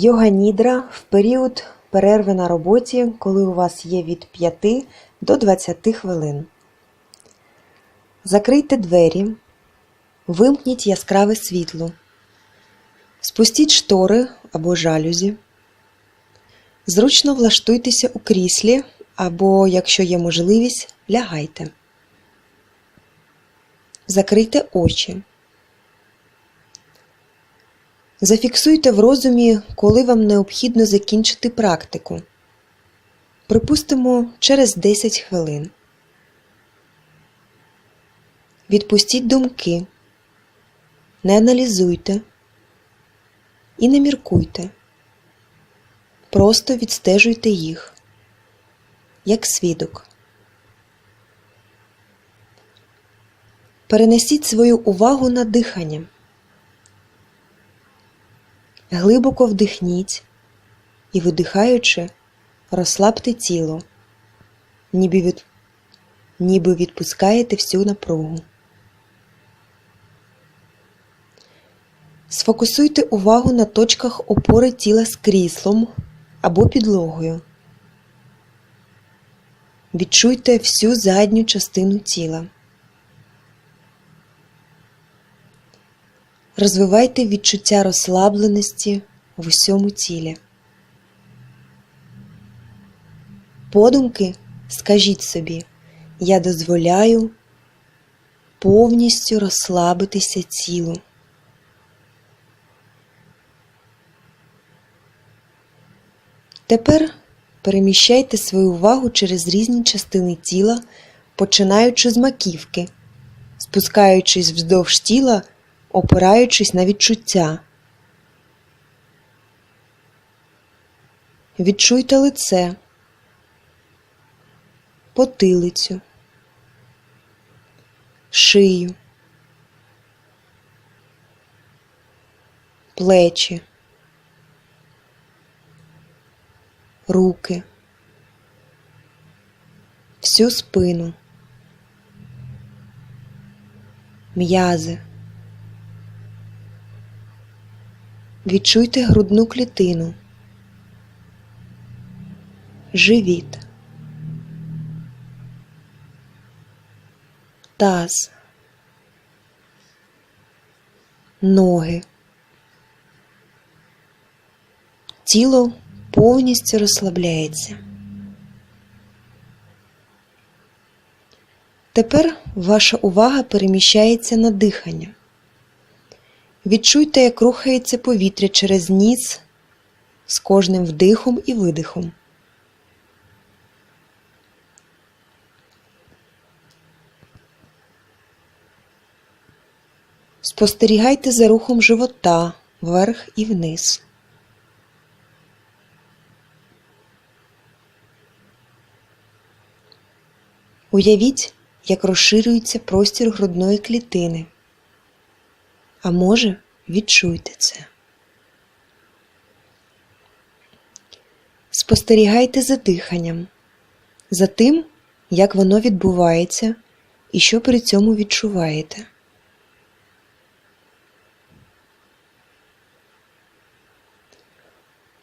Йога нідра в період перерви на роботі, коли у вас є від 5 до 20 хвилин. Закрийте двері, вимкніть яскраве світло, спустіть штори або жалюзі, зручно влаштуйтеся у кріслі або, якщо є можливість, лягайте. Закрийте очі. Зафіксуйте в розумі, коли вам необхідно закінчити практику. Припустимо, через 10 хвилин. Відпустіть думки. Не аналізуйте і не міркуйте. Просто відстежуйте їх, як свідок. Перенесіть свою увагу на дихання. Глибоко вдихніть і, видихаючи, розслабте тіло, ніби, від... ніби відпускаєте всю напругу. Сфокусуйте увагу на точках опори тіла з кріслом або підлогою. Відчуйте всю задню частину тіла. Розвивайте відчуття розслабленості в усьому тілі. Подумки скажіть собі, я дозволяю повністю розслабитися тілу. Тепер переміщайте свою увагу через різні частини тіла, починаючи з маківки, спускаючись вздовж тіла, опираючись на відчуття. Відчуйте лице, потилицю, шию, плечі. руки, всю спину, м'язи. Відчуйте грудну клітину, живіт, таз, ноги. Тіло повністю розслабляється. Тепер ваша увага переміщається на дихання. Відчуйте, як рухається повітря через ніс з кожним вдихом і видихом. Спостерігайте за рухом живота вверх і вниз. Уявіть, як розширюється простір грудної клітини. А може, відчуйте це. Спостерігайте за диханням, за тим, як воно відбувається і що при цьому відчуваєте.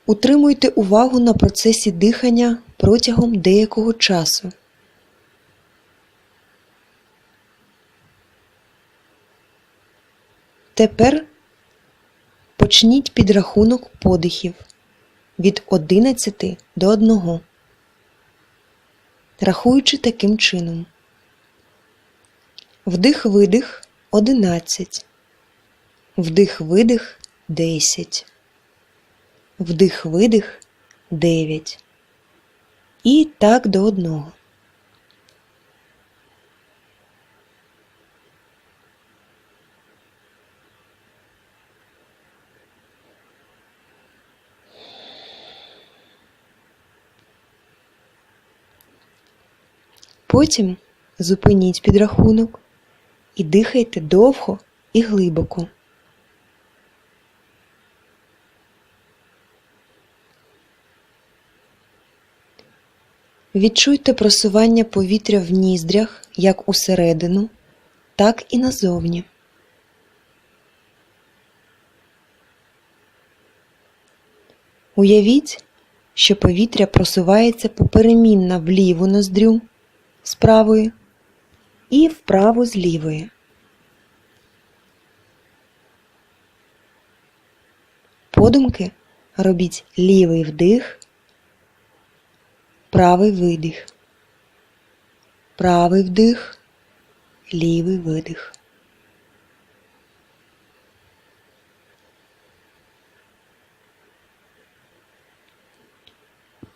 Утримуйте увагу на процесі дихання протягом деякого часу. Тепер почніть підрахунок подихів від 11 до 1, рахуючи таким чином. Вдих-видих 11, вдих-видих 10, вдих-видих 9 і так до одного. Потім зупиніть підрахунок і дихайте довго і глибоко. Відчуйте просування повітря в ніздрях як усередину, так і назовні. Уявіть, що повітря просувається поперемінно в ліву ноздрю з правої і вправо з лівої. Подумки робіть лівий вдих, правий видих, правий вдих, лівий видих.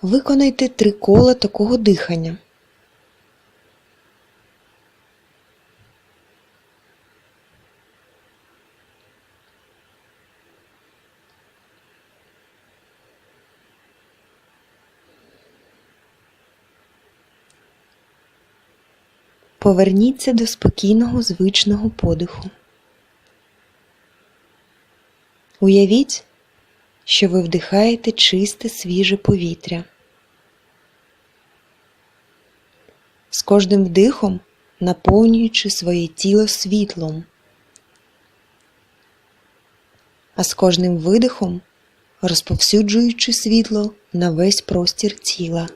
Виконайте три кола такого дихання. Поверніться до спокійного звичного подиху. Уявіть, що ви вдихаєте чисте свіже повітря. З кожним вдихом наповнюючи своє тіло світлом, а з кожним видихом розповсюджуючи світло на весь простір тіла,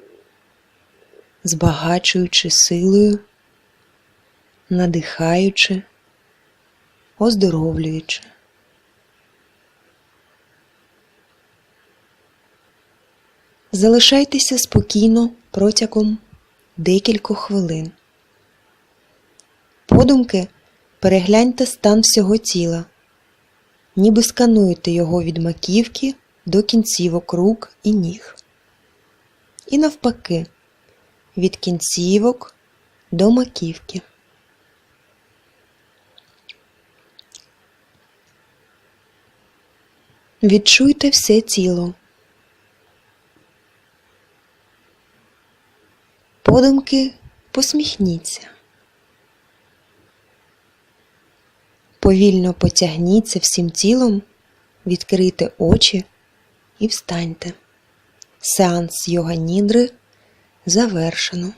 збагачуючи силою, надихаючи, оздоровлюючи. Залишайтеся спокійно протягом декількох хвилин. Подумки перегляньте стан всього тіла, ніби скануєте його від маківки до кінцівок рук і ніг. І навпаки, від кінцівок до маківки. Відчуйте все тіло. Подумки посміхніться. Повільно потягніться всім тілом, відкрийте очі і встаньте. Сеанс йога нідри завершено.